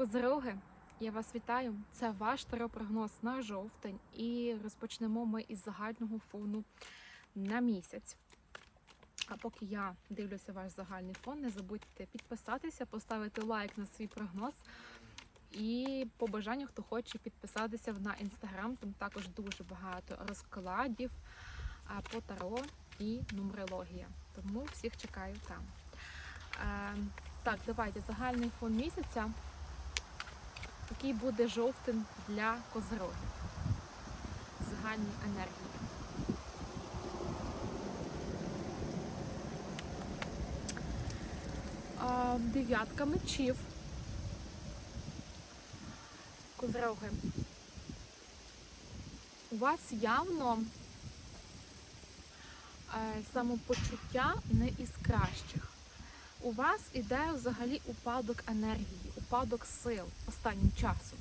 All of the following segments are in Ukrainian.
Козироги, я вас вітаю. Це ваш таропрогноз на жовтень. І розпочнемо ми із загального фону на місяць. А поки я дивлюся ваш загальний фон, не забудьте підписатися, поставити лайк на свій прогноз. І по бажанню, хто хоче підписатися на інстаграм, там також дуже багато розкладів по таро і нумерологія. Тому всіх чекаю там. Е, так, давайте загальний фон місяця. Який буде жовтень для козирогів. Загальні енергії. Дев'ятка мечів. Козироги. У вас явно е, самопочуття не із кращих. У вас іде взагалі упадок енергії, упадок сил останнім часом.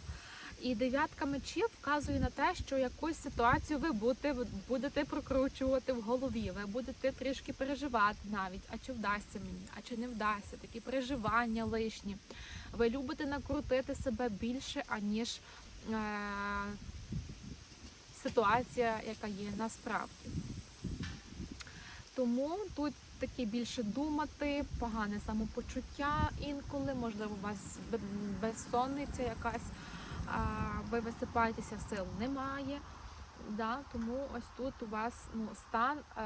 І дев'ятка мечів вказує на те, що якусь ситуацію ви будете, будете прокручувати в голові, ви будете трішки переживати навіть, а чи вдасться мені, а чи не вдасться, такі переживання лишні. Ви любите накрутити себе більше, аніж е- ситуація, яка є насправді. Тому тут таке більше думати, погане самопочуття інколи, можливо, у вас безсонниця якась, ви висипаєтеся, сил немає. Да, тому ось тут у вас ну, стан, е,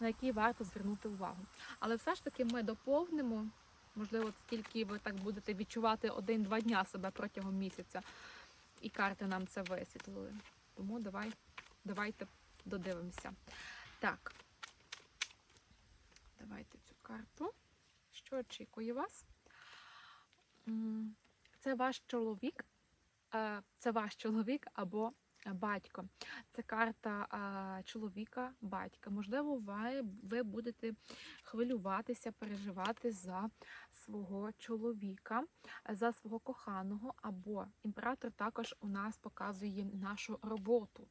на який варто звернути увагу. Але все ж таки ми доповнимо, можливо, тільки ви так будете відчувати один-два дня себе протягом місяця, і карти нам це висвітлили. Тому давай, давайте додивимося. Так. Давайте цю карту. Що очікує вас? Це ваш чоловік, е, це ваш чоловік або батько. Це карта е, чоловіка, батька. Можливо, ви, ви будете хвилюватися, переживати за свого чоловіка, за свого коханого, або імператор також у нас показує нашу роботу.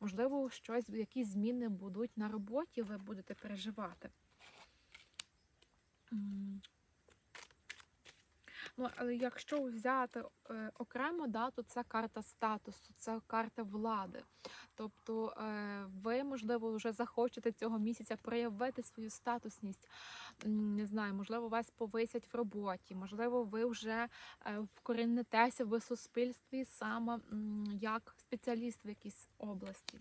Можливо, щось, якісь зміни будуть на роботі, ви будете переживати. Ну, але якщо взяти е, окремо, да, то це карта статусу, це карта влади. Тобто е, ви, можливо, вже захочете цього місяця проявити свою статусність. Не знаю, можливо, вас повисять в роботі, можливо, ви вже е, вкорінитеся в суспільстві саме як спеціаліст в якійсь області.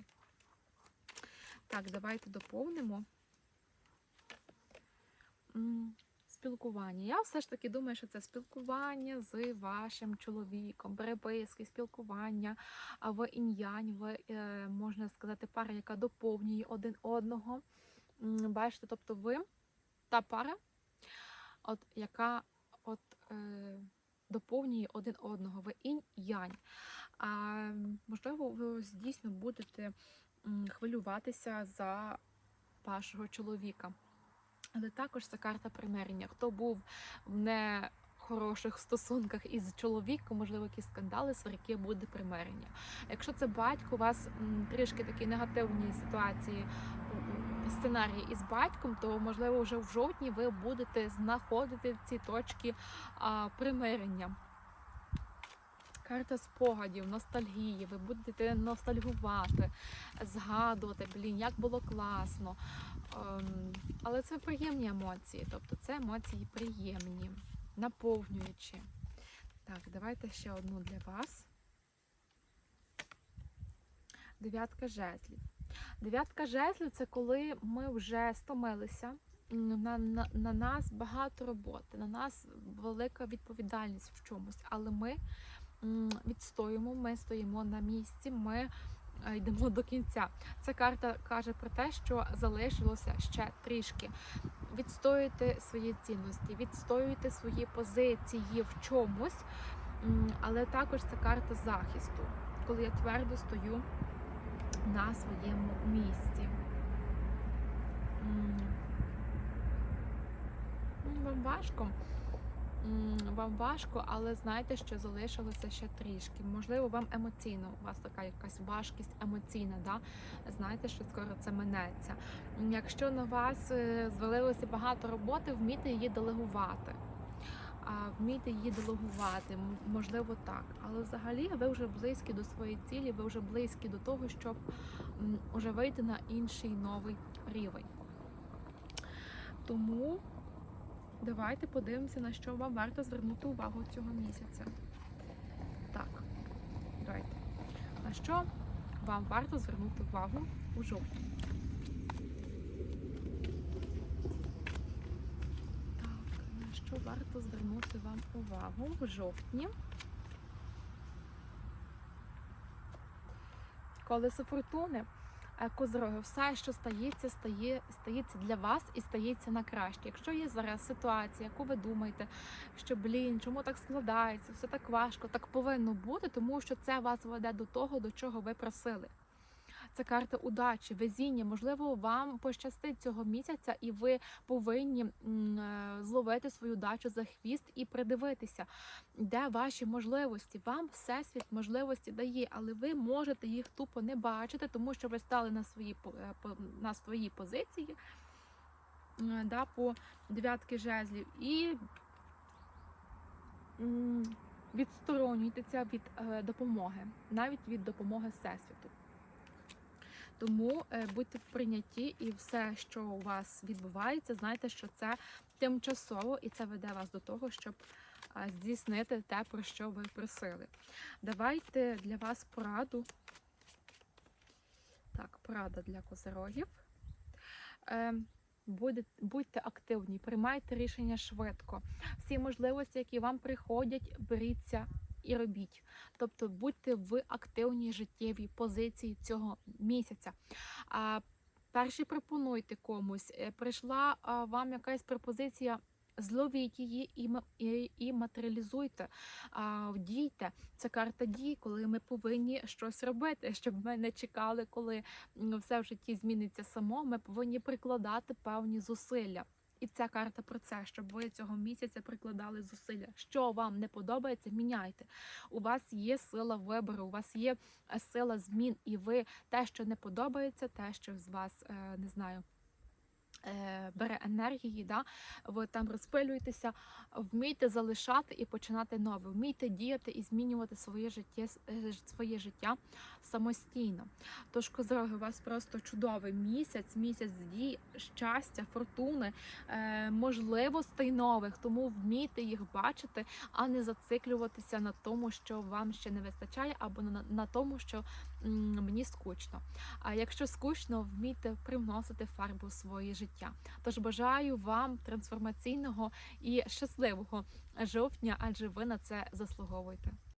Так, давайте доповнимо. Спілкування. Я все ж таки думаю, що це спілкування з вашим чоловіком, переписки, спілкування, ви інь-янь, ви, е, можна сказати, пара, яка доповнює один одного. Бачите, тобто ви та пара, от, яка от, е, доповнює один одного, ви інь-янь. А, можливо, ви дійсно будете хвилюватися за вашого чоловіка. Але також це карта примирення. Хто був в нехороших стосунках із чоловіком, можливо, якісь скандали, сварки, буде примирення. Якщо це батько, у вас трішки такі негативні ситуації, сценарії із батьком, то можливо вже в жовтні ви будете знаходити ці точки а, примирення. Карта спогадів, ностальгії, ви будете ностальгувати, згадувати, блін, як було класно. Ем, але це приємні емоції, тобто це емоції приємні, наповнюючі. Так, давайте ще одну для вас. Дев'ятка жезлів. Дев'ятка жезлів це коли ми вже стомилися. На, на, на нас багато роботи, на нас велика відповідальність в чомусь, але ми м, відстоїмо, ми стоїмо на місці, ми е, йдемо до кінця. Ця карта каже про те, що залишилося ще трішки. Відстоюйте свої цінності, відстоюйте свої позиції в чомусь, але також це карта захисту, коли я твердо стою на своєму місці. М, Вам важко. Вам важко, але знайте, що залишилося ще трішки. Можливо, вам емоційно, у вас така якась важкість емоційна, да? знаєте, що скоро це минеться. Якщо на вас е, звалилося багато роботи, вмійте її делегувати. вмійте її делегувати, можливо, так. Але взагалі ви вже близькі до своєї цілі, ви вже близькі до того, щоб м, уже вийти на інший новий рівень. Тому давайте подивимося, на що вам варто звернути увагу цього місяця. Так, давайте. На що вам варто звернути увагу у жовтні? Так, на що варто звернути вам увагу в жовтні? Колесо фортуни. Е, Козороги, все, що стається, стає, стається для вас і стається на краще. Якщо є зараз ситуація, яку ви думаєте, що блін, чому так складається, все так важко, так повинно бути, тому що це вас веде до того, до чого ви просили. Це карта удачі, везіння. Можливо, вам пощастить цього місяця, і ви повинні е, зловити свою дачу за хвіст і придивитися, де ваші можливості. Вам всесвіт можливості дає, але ви можете їх тупо не бачити, тому що ви стали на свої е, на свої позиції е, да, по дев'ятки жезлів і м, відсторонюєтеся від допомоги, навіть від допомоги всесвіту. Тому е, будьте в прийнятті і все, що у вас відбувається, знайте, що це тимчасово і це веде вас до того, щоб здійснити те, про що ви просили. Давайте для вас пораду. Так, порада для козирогів. Е, будьте активні, приймайте рішення швидко. Всі можливості, які вам приходять, беріться і робіть. Тобто будьте в активній життєвій позиції цього місяця. А перші пропонуйте комусь. Е, Прийшла а, вам якась пропозиція. Зловіть її і, і, і матеріалізуйте, а, дійте. Це карта дій, коли ми повинні щось робити, щоб ми не чекали, коли все в житті зміниться само. Ми повинні прикладати певні зусилля. І ця карта про це, щоб ви цього місяця прикладали зусилля. Що вам не подобається, міняйте. У вас є сила вибору, у вас є е, сила змін, і ви те, що не подобається, те, що з вас е, не знаю. Е, Бере енергії, да? ви там розпилюєтеся, вмійте залишати і починати нове, вмійте діяти і змінювати своє життя, е, своє життя самостійно. Тож, козороги, у вас просто чудовий місяць, місяць дій, щастя, фортуни, е, можливостей нових, тому вмійте їх бачити, а не зациклюватися на тому, що вам ще не вистачає, або на, тому, що мені скучно. А якщо скучно, вмійте привносити фарбу в своє життя. Тож бажаю вам трансформаційного і щасливого жовтня, адже ви на це заслуговуєте.